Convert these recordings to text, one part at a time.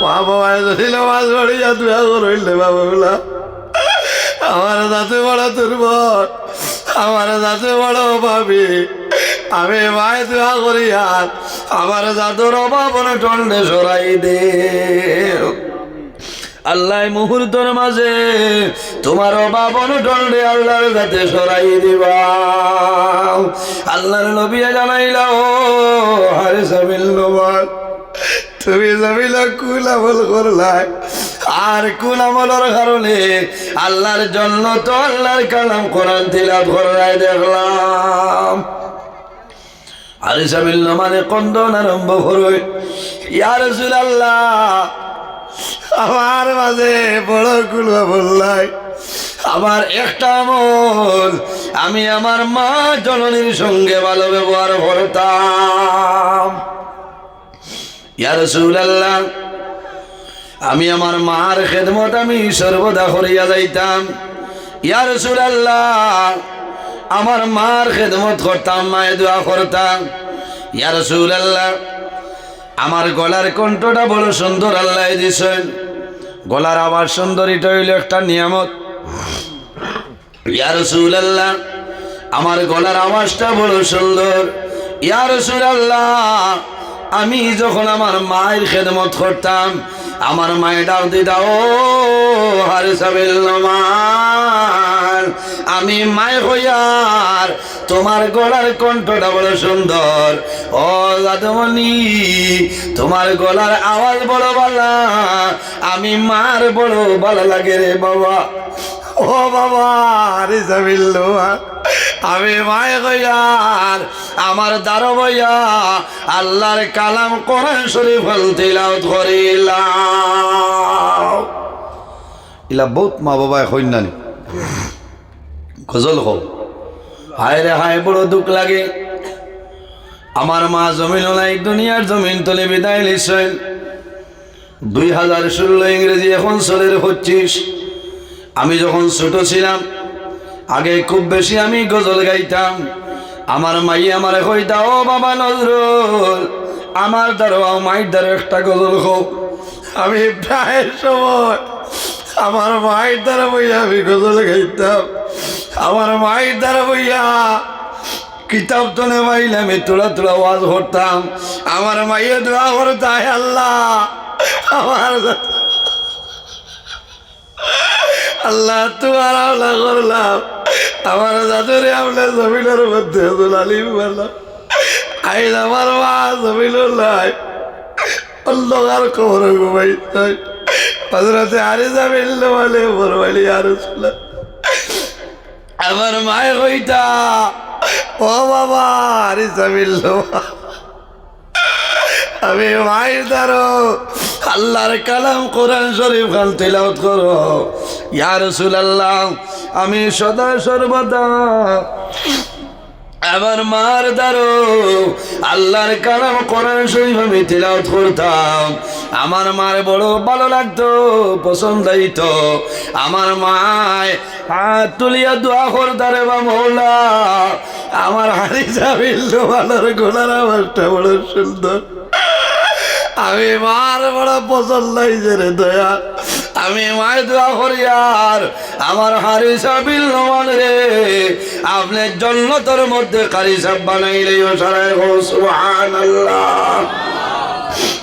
বাবা বলা আমার দাঁতে বড় দুর্বল, আমার দাঁতে বড় অভাবী। আমি মায়ে দোয়া করি আর আমার দাদুর অভাব টন্ডে সরাই দে। আল্লাহ মুহূর্তর মাঝে তোমার অভাব টন্ডে আল্লাহর কাছে সরাই দিবা। আল্লাহর নবিয়া জানাইলা হারে সাবিল নবাল তুমি জমিলা কুল আমল করলাই। আর কোন আমলের কারণে আল্লাহর জন্য তো আল্লাহর কালাম কোরআন তিলাপ করাই দেখলাম। আলিসাবিল মানে কন্দন আরম্ভ ইয়ার আল্লাহ আমার মাঝে বড় কুলবা বললাই আমার একটা আমল আমি আমার মা জননীর সঙ্গে ভালো ব্যবহার করতাম। আমি আমার মার খেদমত আমি সর্বদা করিয়া যাইতাম। ইয়া রাসূলুল্লাহ, আমার মার খেদমত করতাম, মায়ে দোয়া করতাম। ইয়া রাসূলুল্লাহ, আমার গলার কণ্ঠটা বড় সুন্দর আল্লাহ দিছেন গলার আবার সুন্দর, এটা হইল একটা নিয়ামত। ইয়া রাসূলুল্লাহ, আমার গলার আওয়াজটা বড় সুন্দর। ইয়া রাসূলুল্লাহ আমি যখন আমার মায়ের খেদমত করতাম, আমার মায়ের ডাক দিদা ও হারে সাবিল নমান আমি মায় হইয়ার তোমার গলার কণ্ঠটা বড় সুন্দর। ও দাদমণি তোমার গলার আওয়াজ বড় বালা, আমি মার বড় ভালো লাগে রে বাবা। ও বাবা আরে সাবিল নমান আমি মায়ে কইয়ার আমার দারো বইয়া আল্লাহর কালাম কোরআন শরীফ তিলাওয়াত করিলাম। ইলা বহুত মা বাবা কইনানি গজল হো হায় রে হায়, বড় দুঃখ লাগে। আমার মা জমিন নাই, দুনিয়ার জমিন তলে বিদায় লিছেন দুই হাজার ষোলো ইংরেজি এখন চলের পঁচিশ। আমি যখন ছোট ছিলাম আগে খুব বেশি আমি গজল গাইতাম। আমার মাই আমার কইতা, ও বাবা নজরুল, আমার দ্বারা মায়ের দ্বারা একটা গজল হোক। আমি প্রায় সময় আমার মায়ের দ্বারা বইয়া আমি গজল গাইতাম। আমার মায়ের দ্বারা বইয়া কিতাব তো নেবাইলে আমি তোলা তোলা ওয়াজ করতাম। আমার মাইয়ে দোয়া করতাম আল্লাহ, আমার আল্লাহ তোমার আমলা করলাম। আমার দাদুরে আমলা জমিনের মধ্যে দুলালিম বললাম আইন আমার মা জমিন নাই, অন্ধকার খবর ঘুমাই হজরতে আরে যাবেন বলে বরবালি আর আমার মায়ে কইতা ও বাবা আরে যাবিল আমি মায়ের দ্বারো আল্লাহর কালাম কোরআন শরীফ খান তেলাওত করো। ইয়া রাসূলুল্লাহ আমি সদা সর্বদা আমার মার দ্বারো আল্লাহর কালাম কোরআন শরীফ আমি তেলাওত করতাম। আমার মার বড় ভালো লাগতো, পছন্দ হইতো। আমার মায় হাত তুলিয়া দোয়া করতারে বা মৌলা, আমার হারি যাবিল ভালোর গোলার আওয়াজটা বড় সুন্দর। আমি মার বড় পছন্দ হয়েছে রে দয়া। আমি মায়ের দোয়া করি আর আমার হারি সাবিল নমান রে। আপনি জন্নতর মধ্যে কারি সাব বানাইলে ও সারাই হো সুবহান আল্লাহ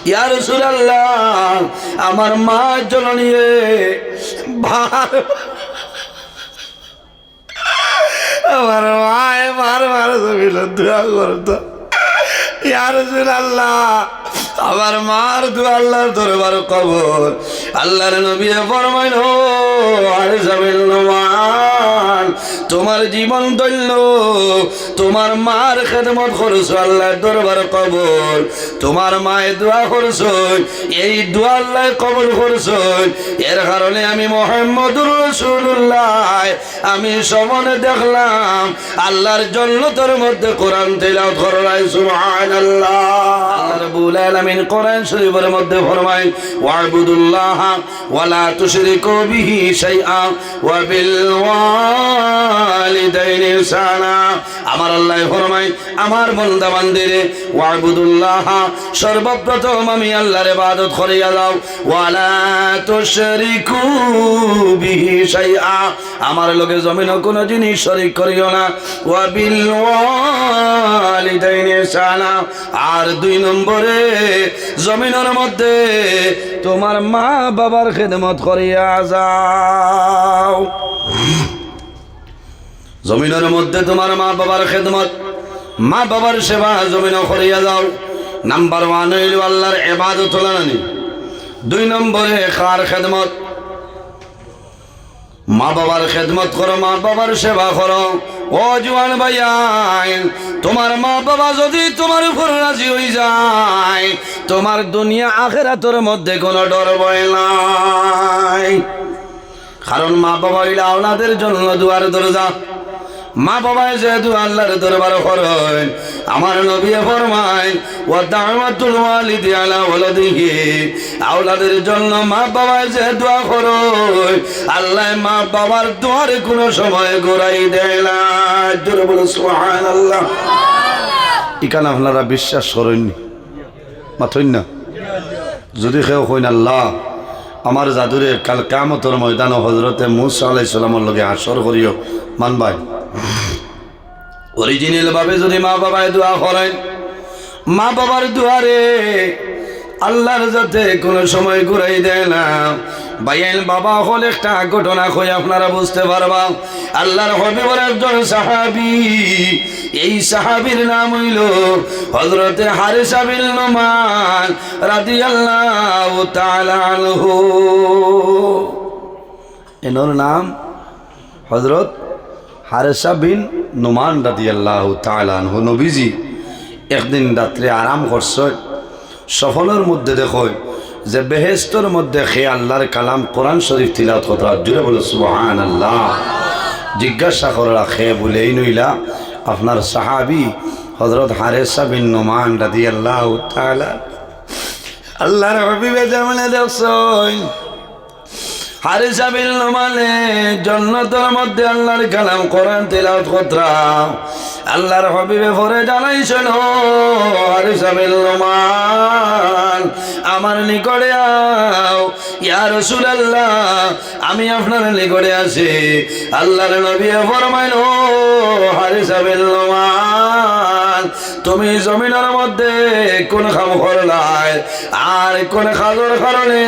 ইয়া রাসূলুল্লাহ, আমার মা জননী ভার আমার মায় বার বার জমিল দোয়া করতো। ইয়া রাসূলুল্লাহ আমার মার দু আল্লাহর দরবার কবর। আল্লাহর নবী ফরমাইল আরে যাবেন তোমার জীবন দৈন্য, তোমার মার খেদমত করছ আল্লাহর দরবার কবর। তোমার মায়ের দোয়া করছ, এই দোয়া আল্লাহ কবর করছ। এর কারণে আমি মোহাম্মদুর রসুল্লাহ আমি সমনে দেখলাম আল্লাহর জন্য তোর মধ্যে কোরআন তেলাও করাই সুবহানাল্লাহ। আল্লাহ রাব্বুল আলামিন কোরআন শরীফের মধ্যে ফরমায় ওয়াবুদুল্লাহ ওয়ালা তুশরিকু বিহি শাইআ ওয়া বিল ওয়ালিদাইনি ইহসানা। আমার আল্লাহ ফরমায় আমার বান্দা বান্দিরে ওয়াবুদুল্লাহ, সর্বপ্রথম আমি আল্লাহর ইবাদত করিয়া দাও। ওয়ালা তুশরিকু বিহি শাইআ আমার লগে জমিন কোনো জিনিস শরীক করিও না। ওয়া বিল ওয়ালিদাইনি ইহসানা। আর দুই নম্বরে জমিনের মধ্যে তোমার মা বাবার খেদমত করিয়া যাও। জমিনের মধ্যে তোমার মা বাবার খেদমত, মা বাবার সেবা জমিন করিয়া যাও। নাম্বার ওয়ান হইল আল্লাহর এবাদত দুই নম্বরে কার খেদমত? মা বাবার খেদমত করো, মা বাবার সেবা করো। ও জুয়ান ভাইয়াই, তোমার মা বাবা যদি তোমার উপর রাজি হয়ে যায়, তোমার দুনিয়া আখেরাতর মধ্যে কোনো ডর ভয় নাই। কারণ মা বাবা হইলে আপনাদের জন্য দুয়ার দরজা। মা বাবায় যেহেতু আল্লাহর দরবার করেন আমার নবী ফরমায় ও দাওয়াতুল ওয়ালিদি আলা ওয়ালাদিহি, আওলাদের জন্য মা বাবায় যে দোয়া করো আল্লাহ মা বাবার দোয়ারে কোনো সময় গোড়াই দেয় না। জোরে বলো সুবহানাল্লাহ। ইকান আপনারা বিশ্বাস করেননি মাথইন না? যদি কেউ কইন, আল্লাহ, আমার জাদুরে কাল কামতর ময়দান হজরতে মুসা আলাইসালামের লগে আসর করিও। মানবাই অরিজিনাল ভাবে যদি মা বাবায় দোয়া করেন, মা বাবার দুয়ারে আল্লাহর যাতে কোনো সময় ঘুরাই দেয় না। বাইন বাবা হল একটা ঘটনা কই আপনারা বুঝতে পারবা? আল্লাহর হবিবর একজন সাহাবি, এই সাহাবির নাম হইল হজরতে হারিসা বিন নোমান রাদিয়াল্লাহু তাআলা আনহু। এনোর নাম হজরত হারেসা বিন নুমান রাদি আল্লাহ তালান নবীজি একদিন রাত্রে আরাম করছে, সফলের মধ্যে দেখো যে বেহেস্তর মধ্যে খে আল্লাহর কালাম কোরআন শরীফ তিলাত কথা জুড়ে বলে সুবহান আল্লাহ জিজ্ঞাসা করা খে বলেই নইলা, আপনার সাহাবি হজরত হারেসা বিন নুমান রাদি আল্লাহ তালা আল্লাহর হবিবে জামানে দেখছই হারিসা বিল মানে জন্নতের মধ্যে আল্লাহর কালাম কোরআন তেলাওয়াত কতরা আল্লাহর হবিবে পরে জানাইছেন আমার নিকটে আও ইয়ার ইয়া রাসূলুল্লাহ, আমি আপনার নিকটে আছি। আল্লাহর নবী ফরমাইল হারিসা বিল তুমি জমিনের মধ্যে কোন খাম করলাই আর কোন খাজর কারণে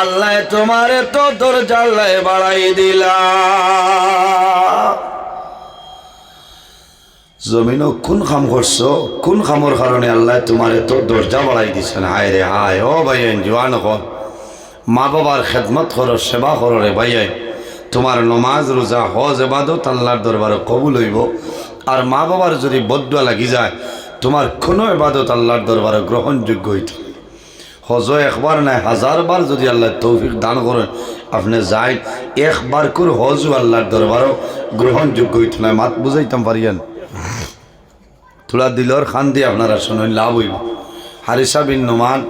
আল্লাহ তোমার তো দরজা আল্লাহ বাড়াই দিলা। জমিন কোন কাম করছ? কোন কামর কারণে আল্লাহ তোমার তো দরজা বাড়াই দিছেন হায় রে, হায় ও ভাই জোয়ান কর মা বাবার খেদমত করো সেবা করো রে ভাই তোমার নমাজ রোজা হজ, এবাদত আল্লাহর দরবারে কবুল হইব। আর মা বাবার যদি বদুয়া লাগি যায় তোমার কোনো এবাদত আল্লাহর দরবারে গ্রহণযোগ্য হইত হজ একবার নাই হাজার বার যদি আল্লাহ তৌফিক দান করেন আপনি যাই একবার করে হজও আল্লাহর দরবারও গ্রহণযোগ্য হইত না মাত বুঝাইতাম পারিয়ান তোলা দিলর খান দিয়ে আপনারা শুনেন, লাভ হইব। হারিসা বিন নোমান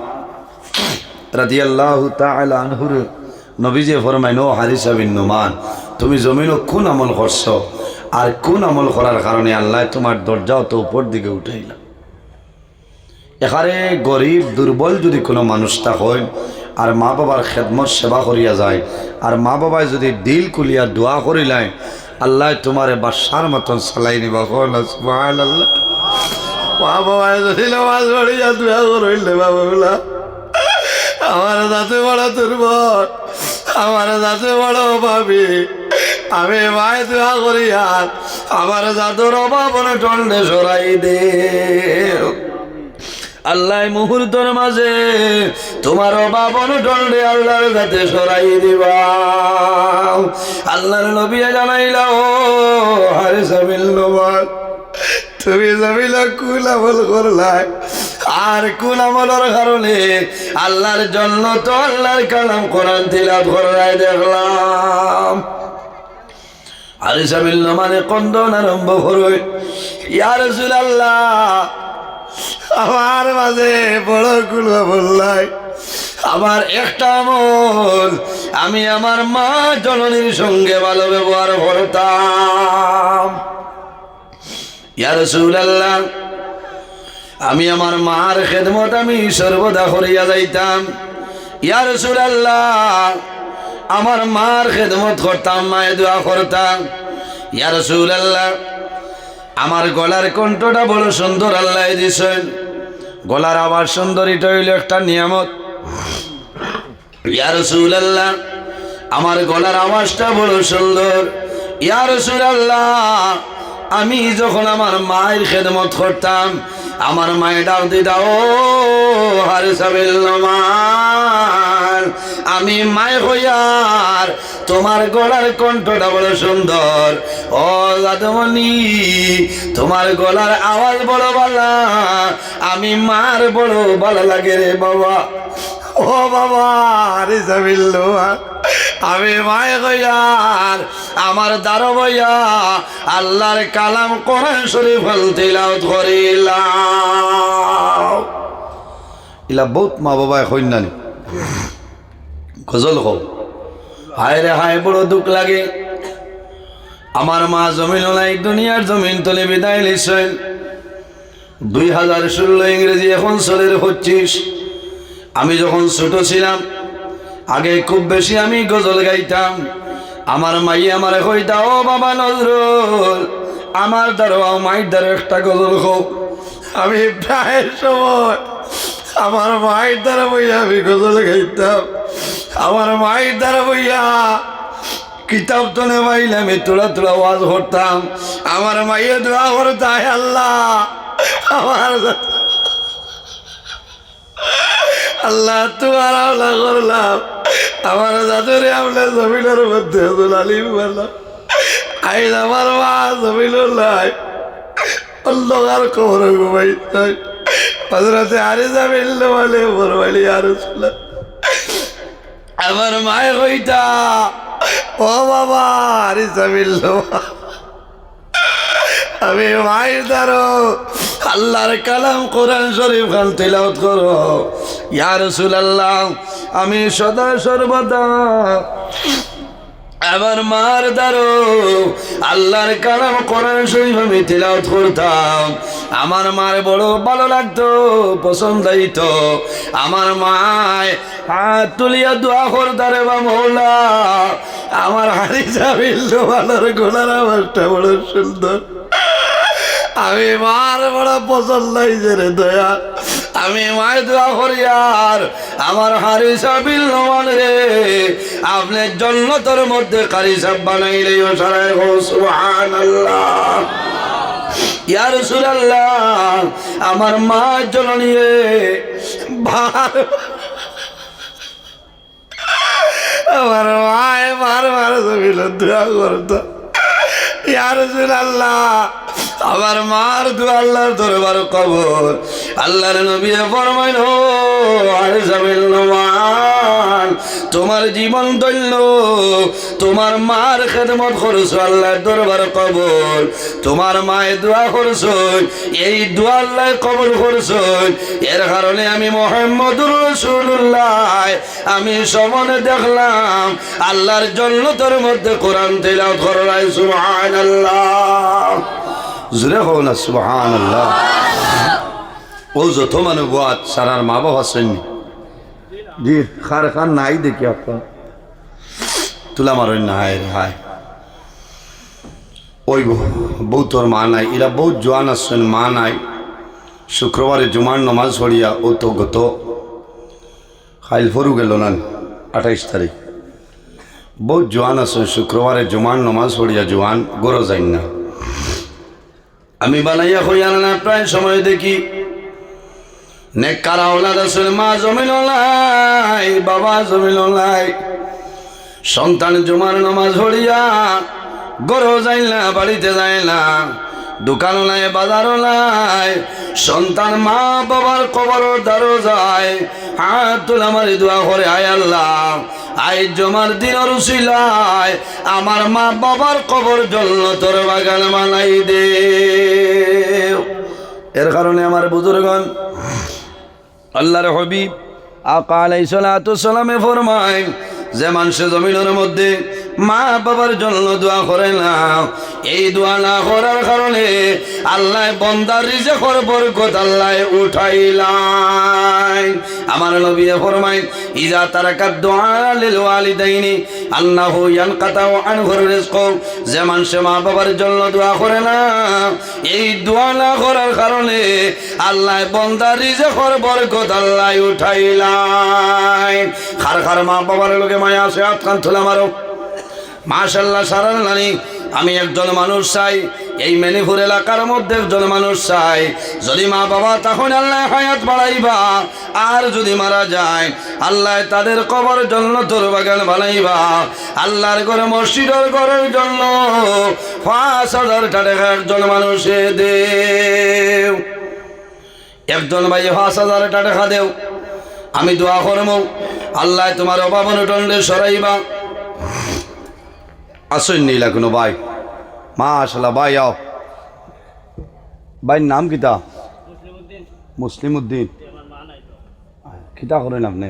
রাজি আল্লাহ আনহুর নবীজে ফরমাইন, ও হারিসা বিন নোমান, তুমি জমিন কোন আমল করছ। আর কোন আমল করার কারণে আল্লাহ তোমার দরজাও তো উপর দিকে উঠাইলাম এখানে গরিব, দুর্বল যদি কোনো মানুষটা হয় আর মা বাবার খেদমত সেবা করিয়া যায়, আর মা বাবায় যদি দিল কুলিয়া দোয়া করিলাই আল্লাহ তোমারে বাসার মতন চালাই নিবা। আল্লাহ মা বাবায় যদি নামাজ পড়িয়া দোয়া করিলে বাবা আমার দাঁতে বড় দুর্বল, আমার দাঁতে বড় ভাবি আমি মায় দোয়া করি আর আমার দাদুর অভাব টন্ডে সরাই দে। আল্লাহ মুহূর্তর মাঝে তোমার অভাব অনটনে আল্লাহর কাছে সরাই দিবা। আল্লাহর নবী জানাইলা ও হারে সাবিল নবাদ তুমি জামিলা কুল আমল করলাই আর কুল আমলের কারণে আল্লাহর জন্য তো আল্লাহর কালাম কোরআন তিলাত করাই দেখলাম। আরে সাবিল মানে কন্দন আরম্ভ করবে ইয়া রাসূলুল্লাহ, আমার মাঝে বড় কুলো বললাই আমার একটা মন আমি আমার মা জননীর সঙ্গে ভালো ব্যবহার করতাম। আমি আমার মার খেদমত আমি সর্বদা করিয়া যাইতাম। ইয়ার আল্লাহ আমার মার খেদমত করতাম, মায়ে দোয়া করতাম। ইয়ার আল্লাহ আমার গলার কণ্ঠটা বড় সুন্দর আল্লাহ দিছেন। গলার আবার সুন্দর, এটা হইল একটা নিয়ামত। ইয়ার আল্লাহ আমার গলার আওয়াজটা বড় সুন্দর। ইয়ার আল্লাহ আমি যখন আমার মায়ের খেদমত করতাম, আমার মায়ের ডাক দিদা ও হারে সাবিল্লামান আমি মায় হইয়ার তোমার গলার কণ্ঠটা বড় সুন্দর। ও দাদমণি তোমার গলার আওয়াজ বড় বালা, আমি মার বড় ভালো লাগে রে বাবা। ও বাবা রে সাবিল্লামান আমি মায় হইয়ার আমার দারো বইয়া আল্লাহর কালাম কোরআন শরীফ তিলাওয়াত করিলাম। ইলা বহুত মা বাবা কন্যানি গজল হও হায় রে হায়, বড় দুঃখ লাগে। আমার মা জমিন নাই, দুনিয়ার জমিন তলে বিদায় লিছেন দুই হাজার ষোলো ইংরেজি এখন চলের পঁচিশ। আমি যখন ছোট ছিলাম, আগে খুব বেশি আমি গজল গাইতাম। আমার মাই আমার কইতা, ও বাবা নজরুল, আমার দ্বারা মায়ের দ্বারা একটা গজল হোক আমি প্রায় সময় আমার মায়ের দ্বারা বইয়া আমি গজল গাইতাম। আমার মায়ের দ্বারা বইয়া কিতাব তো নেবাইলে আমি তোলা তোলা ওয়াজ করতাম। আমার মাইয়ে দোয়া করতাম আল্লাহ, আমার আল্লাহ, তোমার আমলা করলাম। আমার দাদুরে আমলা জমিনের মধ্যে আলিম বললাম আইন আমার মা জমিনুর নাই। অন্ধকার খবর ঘুমাই হজরতে আরে যাবেন বলে বরবালি আরও আমার মায়ে কইতা ও বাবা আরে যাবিল আমি মায়ের দ্বারো আল্লাহর কালাম কোরআন শরীফ খান তেলাওত করো। আমি সদা সর্বদা আমার মার দ্বারো আল্লাহর কালাম কোরআন শরীফ আমি তেলাওত করতাম। আমার মার বড় ভালো লাগতো, পছন্দ হইতো। আমার মায় হাত তুলিয়া দোয়া করতারে বা মৌলা। আমার হারি যাবিল ভালোর গোলার আওয়াজটা বড় সুন্দর। আমি মার বড় পছন্দ হয়েছে রে দয়া। আমি মায়ের দোয়া করি আর আমার হারি সাবিল নমান রে। আপনার জন্নতর মধ্যে কারি সাব বানাইলে ও সারাই হো সুবহান আল্লাহ ইয়া রাসূলুল্লাহ, আমার মা জননী রে ভার আমার মায় সাবিল দোয়া করতো। রাসূলুল্লাহ আমার মার দু আল্লাহর দরবার কবর। আল্লাহর নবী ফরমাইল আরে তোমার জীবন দৈন্য, তোমার মার খেদমত করছ আল্লাহর দরবার কবর তোমার মায়ে দোয়া করছ, এই দোয়া আল্লাহ কবর করছ। এর কারণে আমি মোহাম্মদুর রসুল্লাহ আমি সমনে দেখলাম, আল্লাহর জন্য তোর মধ্যে কোরআন তেলাও করাই সুবহানাল্লাহ। জুড়ে হো না সুবহান আল্লাহ ও যত মানে বাদ সারার মা বাবা আসেননি জি খার খান নাই দেখি আপনার তুলা মারেন না হায় হায়। ওই বউ তোর মা নাই এরা বহুত জোয়ান আসছেন মা নাই। শুক্রবারে জুমার নমাজ পড়িয়া ও তো গত। খাইল ফরু গেল না আঠাইশ তারিখ। বহুত জোয়ান আছে শুক্রবারে জুমার নমাজ পড়িয়া জোয়ান গরো যাই না। আমি বানাইয়া হইয়া না প্রায় সময় দেখি নেকারা ওলাদ আসলে মা জমিল নাই, বাবা জমিল নাই। সন্তান জমার নামাজ হরিয়া গরো যাই না বাড়িতে যায় না দোকানও নাই, বাজারও নাই। সন্তান মা বাবার কবর দ্বারও যায় হাত তোলা মারি দোয়া করে, আয় আল্লাহ আই জমার দিন রুশিলায় আমার মা বাবার কবর জন্য তোর বাগান বানাই দে। এর কারণে আমার বুজুর্গণ আল্লাহর হবিব আকা আলাইসালামে ফরমায় যে মানুষের জমিনের মধ্যে মা বাবার জন্য দোয়া করে না এই দোয়া না করার কারণে আল্লাহ বন্দার রিজেকর বরকত আল্লাহ উঠাইলাই আমার নবী ফরমাই ইজা তারাকাত দোয়া লিল ওয়ালিদাইনি আল্লাহু ইয়ানকাতাউ আনহুর রিজক। যে মানুষে মা বাবার জন্য দোয়া করে না, এই দোয়া না করার কারণে আল্লাহ বন্দার রিজেকর বরকত আল্লাহ উঠাইলাই খার খার মা বাবার লোকে মায়া আছে আতকান থুলা মারো। মাশাল্লাহ সারাল নানি। আমি একজন মানুষ চাই, এই মেনিপুর এলাকার মধ্যে একজন মানুষ চাই। যদি মা বাবা তখন আল্লাহ হায়াত বাড়াইবা, আর যদি মারা যায়, আল্লাহ তাদের কবর জন্য তোর বাগান বানাইবা। আল্লাহর ঘরে, মসজিদের ঘরের জন্য পাঁচ হাজার টাকা একজন মানুষে দেও। একজন ভাই পাঁচ হাজার টাকা দেও। আমি দোয়া করব, আল্লাহ তোমার অভাব অনুটন্ডে সরাইবা। আসেন নীলা কোনো ভাই। মা আসলা ভাই, আও। ভাইয়ের নাম কিতা? মুসলিম উদ্দিন কিতা করেন আপনি?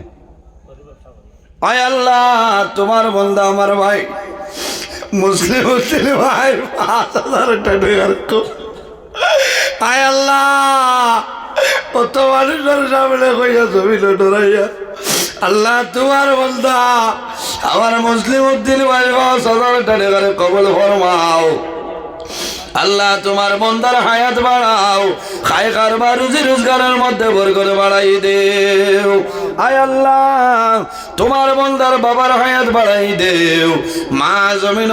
আয় আল্লাহ, তোমার বন্ধা আমার ভাই। মুসলিম উদ্দিন ভাই, পাঁচ হাজার টাকা আয় আল্লাহ, কত মানুষের সামনে কইয়া ছবি ডরাইয়া। আল্লাহ, তোমার বন্ধা, আমার মুসলিম উদ্দিন টাকা কবল ফরমাও। আল্লাহ, তোমার বন্দার হায়াত বাড়াও। খায় কারবার, রুজি রোজগারের মধ্যে ভর করে বাড়াই দেও। আয় আল্লাহ, তোমার বন্দার বাবার হায়াত বাড়াই দেও। মা জমিন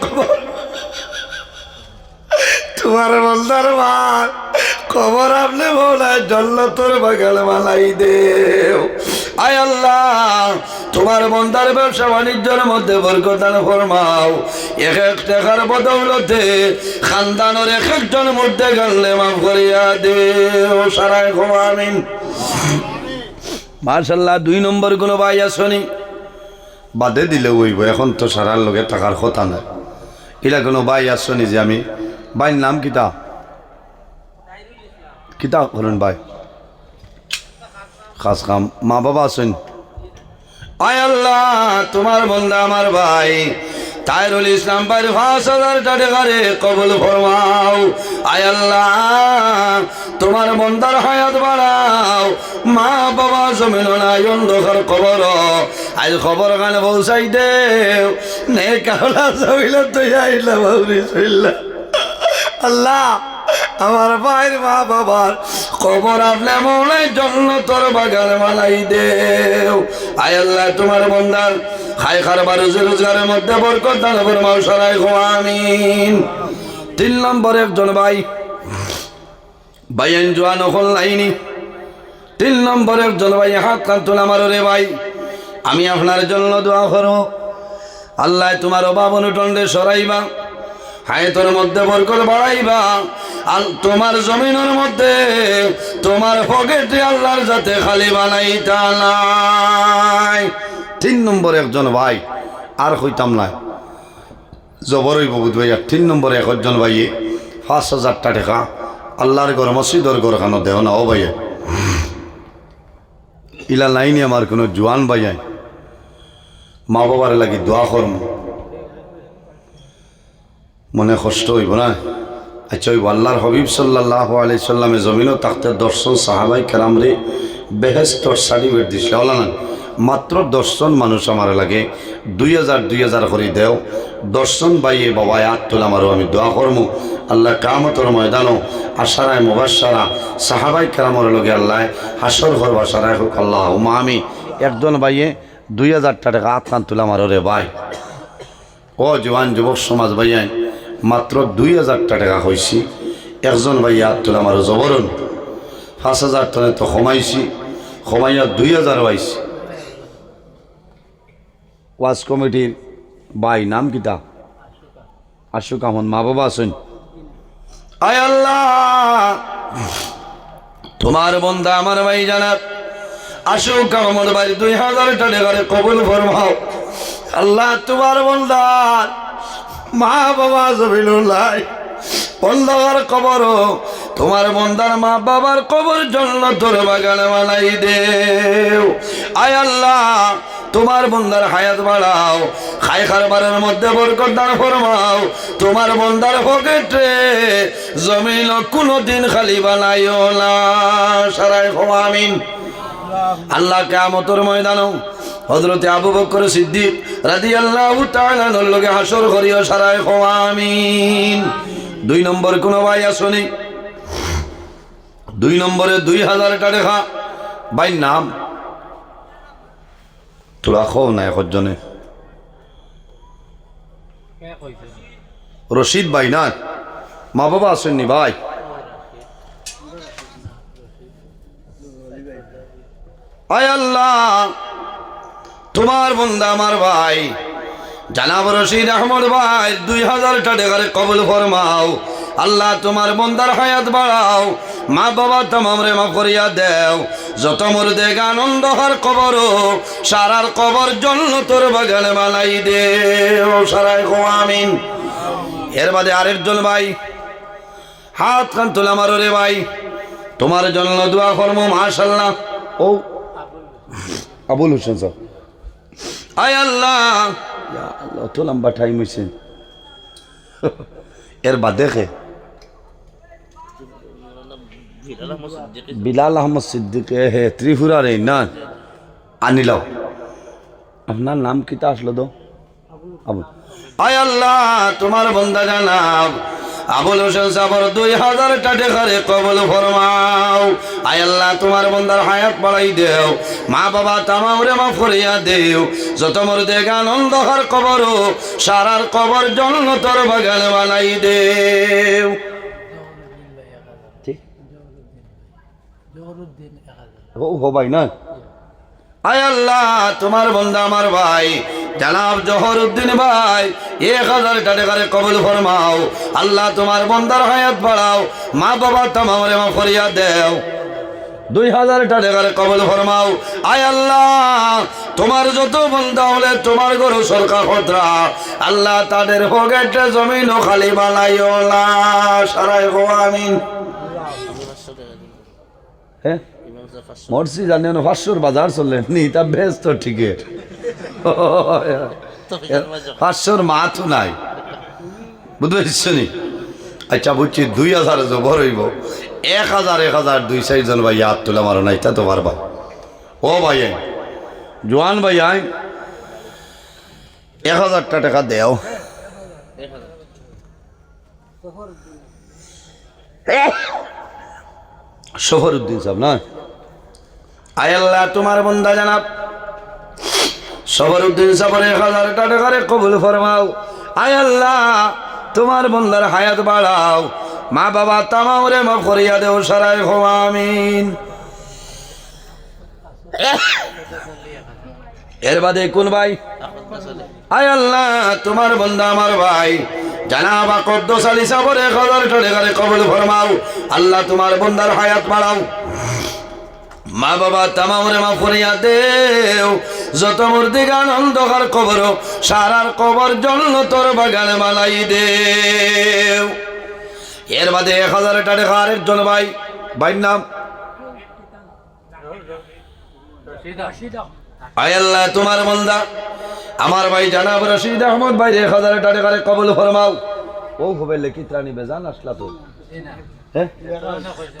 খবর তোমার বন্দার মা, খবর আপনি বলায় জল্লতর বাগাল মালাই দেও। আয় আল্লাহ, তোমার বন্দার ব্যবসা বাণিজ্যের মধ্যে বরকতান ফরমাও। এক এক টাকার বদৌলতে খানদানোর এক একজন মধ্যে গাললে মাফ করিয়া দেও। সারায় ঘুমামিন মার্শাল্লাহ দুই নম্বর কোনো ভাই আসনি? বাদে দিলে ওইব এখন তো সারার লগে টাকার কথা নাই। এলা কোনো ভাই আসনি যে আমি ভাইয়ের নাম কিতা? কিতা করেন ভাই? খাস কাম মা বাবা আছেন? আয় আল্লাহ, তোমার বন্ধা আমার ভাই। তাইরুল ইসলাম ভাইয়ের পাঁচ হাজার টাকারে কবল ফরমাও। আয় আল্লাহ, তোমার বন্দার হায়াত বাড়াও। মা বাবা জমিন নাই, অন্ধকার খবর আজ খবর কানে পৌঁছাই দেও। নে কাহলা জমিল তুই আইলা বাউরি চইলা আল্লাহ, আমার ভাইয়ের মা বাবার খবর আপনি মনে জন্য তোর বাগান মালাই দেও। আয় আল্লাহ, তোমার বন্দার খাই খারবার রোজগারের মধ্যে বরকত দান ফরমাও সরাই আমিন। তিন নম্বর একজন ভাই ভাইয়েন জোয়ান হল লাইনি। তিন নম্বর একজন ভাই, হাত কান্তন আমার রে ভাই, আমি আপনার জন্য দোয়া করো। আল্লাহ তোমার অভাব অনুটন্ডে সরাইবা। হায়তর মধ্যে বরকত বাড়াইবা। আর তোমার জমিনের মধ্যে, তোমার পকেটে আল্লাহর যাতে খালি বানাইতা নাই। তিন নম্বর একজন ভাই, আর হইতাম না। জবরই বহুত ভাই আর তিন নম্বর একজন ভাইয়ে, পাঁচ হাজারটা টাকা। আল্লাহর ঘর, মসজিদর ঘর খানো দেহ না, ও ভাইয়ে। ইলা লাইনে আমার কোনো জোয়ান ভাইয়াই মা বাবার লাগি দোয়া করম। মনে কষ্ট হইব না। আচ্ছা ওই আল্লাহর হবিব সাল্লাহ আলি সাল্লামে জমিনও তাকতে দর্শন সাহাবাই কেরামরে বেহেস্তর সার্টিফিকেট দিছিল হল না, মাত্র দর্শন মানুষ আমার লাগে। দুই হাজার দুই হাজার করে দেও। দর্শন বাইয়ে বাবা আট তোলা মারো আমি দোয়া করমু। আল্লাহ কামতর ময়দানো আশারায় মুবাসারা সাহাবাই কেরামর লগে আল্লাহ হাসর ঘর বাসারায় হোক আল্লাহ মা আমি একজন বাইয়ে দুই হাজার টাকা আত্মান তোলা মারো রে ভাই। ও জওয়ান যুবক সমাজ ভাইয়াই মাত্র দুই হাজার টাকা হয়েছি একজন ভাই হাত তোলা আমার জবরন পাঁচ হাজার টনে তো কমাইছি, কমাইয়া দুই হাজার পাইছি। ওয়াজ কমিটির বাই নাম কিতা আশুক আহমদ, মা বাবা আছেন। আয় আল্লাহ! তোমার বন্ধা আমার ভাই জানাত। আশুক আহমদ ভাই, দুই হাজার টাকা কবুল ফরমাও। আল্লাহ, তোমার বন্দার মা বাবা জমিনুল্লাহ বন্দার কবর তোমার বন্দার মা বাবার কবর জন্য তোর বাগানে বানাই আয় আল্লাহ, তোমার বন্দার হায়াত বাড়াও, খাই খারবারের মধ্যে বরকত দান ফরমাও। তোমার বন্দার পকেটে জমিন কোনোদিন খালি বানাইও না সারাই আমিন। আল্লাহ কামতর ময়দানও হজরতে আবু বকর সিদ্দিক রাদি আল্লাহ লগে হাসর করিও সারায় আমিন। দুই নম্বর কোন ভাই আসনি দুই নম্বরে দুই হাজার টাকা। ভাই নাম? রশিদ ভাই না? মা বাবা আসেননি ভাই? আয় আল্লাহ। তোমার বন্ধা আমার ভাই। জানাব রশিদ আহমদ ভাই, দুই হাজার টাকার কবল ফরমাও। আল্লাহ তোমার বন্দার হায়াত বাড়াও। মা বাবা তোমাম রে মা করিয়া দেও। যত মোর দেখ আনন্দ হর কবর সারার কবর জন্য তোর বাগানে বানাই দে সারাই গো আমিন। এর বাদে আরেকজন ভাই, হাত খান তোলা মারো রে ভাই। তোমার জন্য দোয়া কর্ম মাশাল্লাহ ও, আবুল হোসেন স্যার। আয় আল্লাহ। ইয়া আল্লাহ তো লম্বা টাইম হয়েছে এর বাদ দেখে বিলাল আহমদ সিদ্দিক হে ত্রিপুরার এই না। আনিলাও আপনার নাম কিতা আসলো তো আয় আল্লাহ তোমার বন্দা জানাব আবুল হোসেন সাবর দুই হাজার টাকা কবল ফরমাও। আয় আল্লাহ তোমার বন্দার হায়াত বাড়াই দেও। মা বাবা তামাও রে মা ফরিয়া দেও। যত মোর দেখ আনন্দ হর কবর সারার কবর জন্য তোর বাগান বানাই দেও। ঠিক? ও হো ভাই না? আয় আল্লাহ তোমার বন্ধা আমার ভাই জানাব জহর উদ্দিন ভাই এক হাজার টাকারে কবল ফরমাও আল্লাহ তোমার বন্দার হায়াত বাড়াও মা বাবা তোমার মা ফরিয়া দেও দুই হাজার টাকারে কবল ফরমাও আয় আল্লাহ তোমার যত বন্ধা হলে তোমার গরু সরকার হতরা আল্লাহ তাদের পকেটে জমিন ও খালি বানাইও না সারাই গো আমিন হ্যাঁ মরসি জানি না পাঁচশোর বাজার চললেন নি তা বেশ তো ঠিকের পাঁচশোর মাথু নাই। বুঝতে আচ্ছা বুঝছি দুই হাজার জবর হইব এক হাজার এক হাজার দুই চারজন ভাই হাত তুলে মারো নাই তা তো পারবা। ও ভাই জোয়ান ভাই আইন এক হাজারটা টাকা দেও। শহর উদ্দিন সাহেব না? আয় আল্লাহ, তোমার বন্ধা জানাব। সবর উদ্দিন সাবর হাজার টাকারে কবুল ফরমাও। আয় আল্লাহ, তোমার বন্দার হায়াত বাড়াও। মা বাবা তামাও রে মা করিয়া দেও সারাই আমিন। এর বাদে কোন ভাই? আয় আল্লাহ, তোমার বন্ধা আমার ভাই। জানাবা কদ্দোস আলী সাবর এক হাজার টাকারে কবুল ফরমাও। আল্লাহ তোমার বন্দার হায়াত বাড়াও। মা বাবা তামামরে মা ফরিয়া দেও। যত মূর্তি গান অন্ধকার কবর সারার কবর জন্য তোর বাগানে মালাই দেও। এর বাদে এক হাজার টাকা আরেকজন ভাই। ভাইয়ের নাম? তোমার বন্দা আমার ভাই জানাব রশিদ আহমদ ভাই এক হাজার টাকা কবল ফরমাও। ও হবে লেখিত রানী বেজান আসলা তো।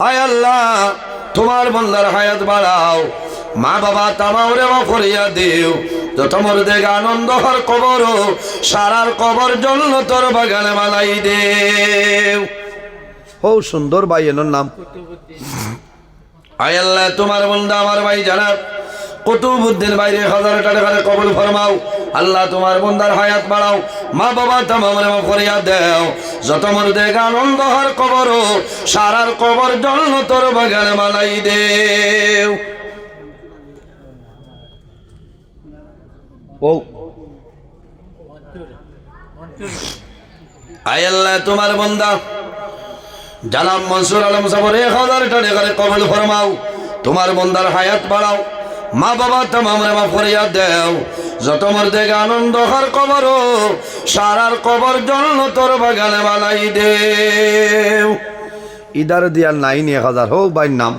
আয় আল্লাহ, তোমার বন্দার হায়াত বাড়াও। মা বাবা তামাওরে করিয়া দিও। যত মোর দেখ আনন্দ হর কবর, সারার কবর জন্য তোর বাগানে মালাই দেও। ও সুন্দর ভাই, এনোর নাম। আয় আল্লাহ, তোমার বন্ধা আমার ভাই জানাব। কুতুবুদ্দিন বাইরে হাজার টাকা কবল ফরমাও। আল্লাহ তোমার বন্দার হায়াত বাড়াও। মা বাবা তামামরে মা ফরিয়া দেও। যত মর দেখ আনন্দ হর কবর, সারার কবর জন্য তোর বাগানে মালাই দেও। ও। আল্লাহ তোমার বন্দা। জানাব মনসুর আলম সাবর এক হাজার টাকা কবল ফরমাও। তোমার বন্দার হায়াত বাড়াও। মা বাবা তোমাম রে মাফ করিয়া দেও। যত মোর দেখে আনন্দ হার কবর সারার কবর জন্য তোর বাগানে বানাই দেও। ইদার দিয়ার নাইন এক হাজার হোক বাইর নাম।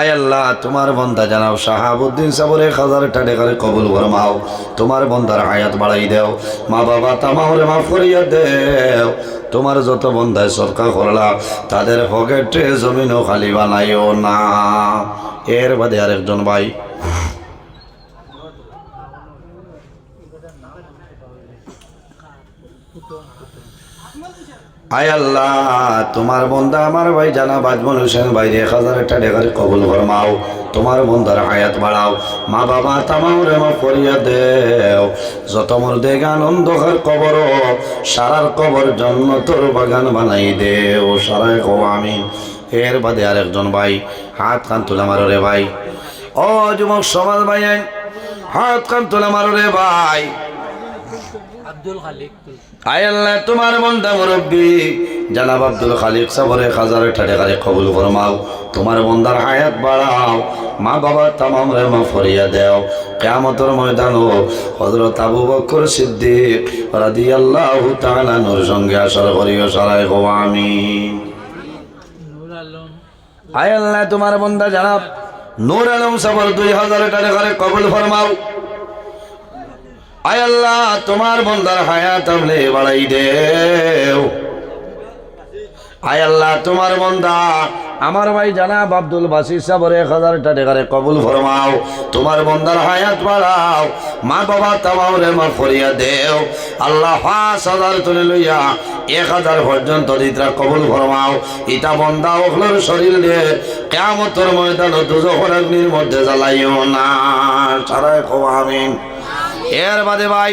আয় আল্লাহ, তোমার বন্দা জানাও, শাহাবুদ্দিন সাবর এক হাজার টাকা কবুল ফরমাও তোমার বন্দার হায়াত বাড়াই দেও। মা বাবা তামাহরে মাফ করিয়া দেও। তোমার যত বন্দায় সরকার করলা, তাদের পকেটে জমিনও খালি বানাইও না। এর বাদে আরেকজন ভাই। আয় আল্লাহ, তোমার বন্ধা আমার ভাই জানা বাজমন হোসেন ভাই এক হাজার টাকা করে কবুল ফরমাও। তোমার বন্ধার হায়াত বাড়াও। মা বাবা তামাও রে করিয়া দেও। যত মোর আনন্দ ঘর কবর, সারার কবর জন্য তোর বাগান বানাই দেও। সারাই কো আমি এর বাদে আর একজন ভাই হাত কান তুলে মারো রে ভাই। ও যুবক সমাজ ভাই হাত কান তুলে মারো রে ভাই। আব্দুল খালিক। আয় আল্লাহ তোমার মনটা মুরব্বী। জানাব আব্দুল খালিক সাবরে হাজার ঠাটে খালি কবুল ফরমাও। তোমার বন্দার হায়াত বাড়াও। মা বাবা তামাম রে মা ফরিয়া দেও। কেয়ামতর ময়দান ও হজরত আবু বকর সিদ্দিক সঙ্গে আসার করিও সারাই গো আলম আয় আল্লাহ, তোমার বন্দা জানাব। নূর আলম সাবর দুই হাজার টাকা করে কবুল ফরমাও। আয় আল্লাহ, তোমার বন্দার হায়াত আমলে বাড়াই দেও। আয় আল্লাহ, তোমার বন্দা। আমার ভাই জানাব আব্দুল বাসির সাবর এক হাজার টাকা করে কবুল ফরমাও। তোমার বন্দার হায়াত বাড়াও। মা বাবা তামাও রে মা ফরিয়া দেও। আল্লাহ পাঁচ হাজার তুলে লইয়া এক হাজার পর্যন্ত দিতরা কবুল ফরমাও। ইটা বন্দা ওখলোর শরীর দে কেমতর ময়দান দুজখর অগ্নির মধ্যে জ্বালাইও না। সারাই খো আমিন। এর বাদে ভাই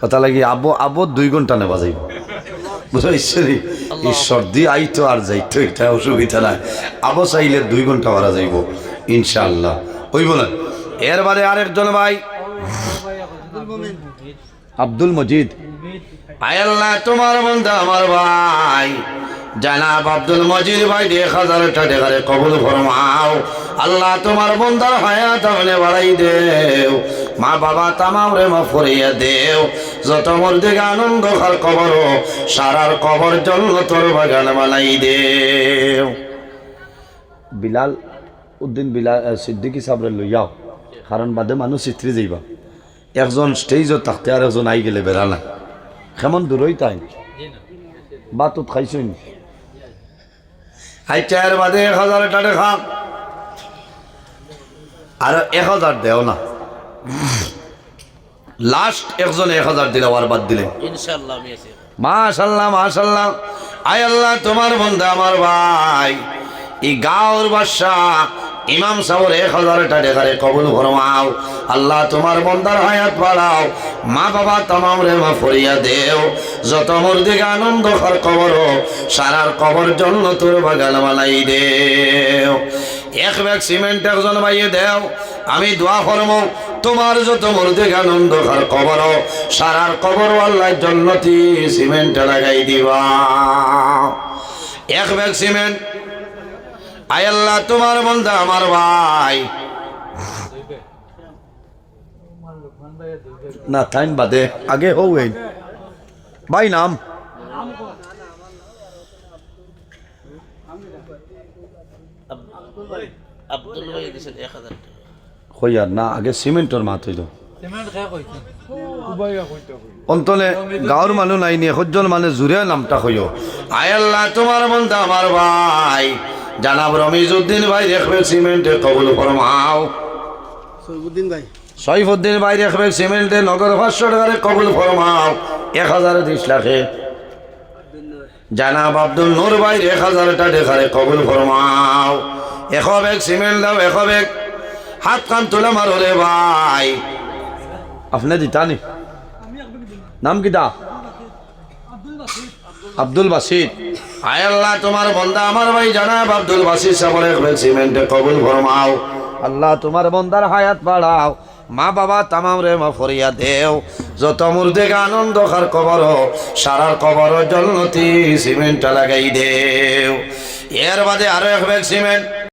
কথা লাগি আবো আবো দুই ঘণ্টা নে বাজাইব বুঝো ঈশ্বরী? ঈশ্বর দি আইতো আর যাইতো এটা অসুবিধা নাই। আবো চাইলে দুই ঘণ্টা বাড়া যাইব ইনশাল্লাহ হইব না এর বাদে আরেকজন ভাই। আব্দুল মজিদ। তোমার বন্ধু আমার ভাই। জানাব আব্দুল মজিদ ভাই এক হাজার টাকা করে কবুল ফরমাও। আল্লাহ তোমার বন্দার হায়াত বাড়াই দেও। মা বাবা তামাও রে মা ফরিয়া দেও। যত মোর দিকে আনন্দ খার কবর সারার কবর জন্য তোর বাগান বানাই দেও। বিলাল উদ্দিন বিলাল সিদ্দিকি সাবরে লইয়াও কারণ বাদে মানুষ চিত্রি যাইবা। একজন স্টেজত থাকতে আর একজন আই গেলে বেড়া না কেমন দূরই তাই বা তো খাইছই আই চার বাদে এক হাজার টাকা খা আর এক হাজার দেও না। লাস্ট একজন এক হাজার দিলে আর বাদ দিলে। মাশাল্লাহ মাশাল্লাহ আয় আল্লাহ তোমার বন্ধু আমার ভাই। এই গাঁওর বাদশাহ ইমাম সাহর এক হাজার টাকা করে কবুল ফরমাও। আল্লাহ তোমার বন্দার হায়াত বাড়াও। মা বাবা তামাম রে মা ফরিয়া দেও। যত মোর দিকে আনন্দ কর কবর সারার কবর জন্য তোর বাগান বানাই দেও। এক ব্যাগ সিমেন্ট একজন বাইয়ে দেও। আমি দোয়া করব তোমার যত মোর দিকে আনন্দ কর কবর সারার কবর আল্লাহ জন্নতি সিমেন্ট লাগাই দিবা। এক ব্যাগ সিমেন্ট আয় আল্লাহ তোমার বন্ধু আমার ভাই। না টাইম বাদে। আগে হও এই। ভাই নাম? আব্দুল ভাই দিছেন এক হাজার টাকা হইয়ার না আগে সিমেন্টর মাত হইল। অন্তলে গাঁৱৰ মানুহ নাই নি সজ্জন মানে জোৰে নামটা হইও আয় আল্লাহ তোমার বন্ধু আমার ভাই। জানাব রমিজউদ্দিন ভাই দেখবে সিমেন্টে কবুল ফরমাও। সৈবুদ্দিন ভাই। সৈফুদ্দিন ভাই দেখবে সিমেন্টে নগর পাঁচশো টাকারে কবুল ফরমাও। এক হাজার ত্রিশ লাখে। জানাব আব্দুল নূর ভাই এক হাজার টাকা কবুল ফরমাও। এশ বেগ সিমেন্ট দাও এশ বেগ। হাত কান তুলে মারো রে ভাই। আপনি দিতানি নাম কিটা আব্দুল বাসির আয় আল্লাহ তোমার বন্দা আমার ভাই জানাব আব্দুল বাসির সামনে সিমেন্টে কবুল ফরমাও। আল্লাহ তোমার বন্দার হায়াত বাড়াও। মা বাবা তামাম রে মা ফরিয়া দেও। যত মুর্দেকে আনন্দ খার কবর সারার কবর জলনতি সিমেন্টটা লাগাই দেও। এর বাদে আরও এক ব্যাগ সিমেন্ট।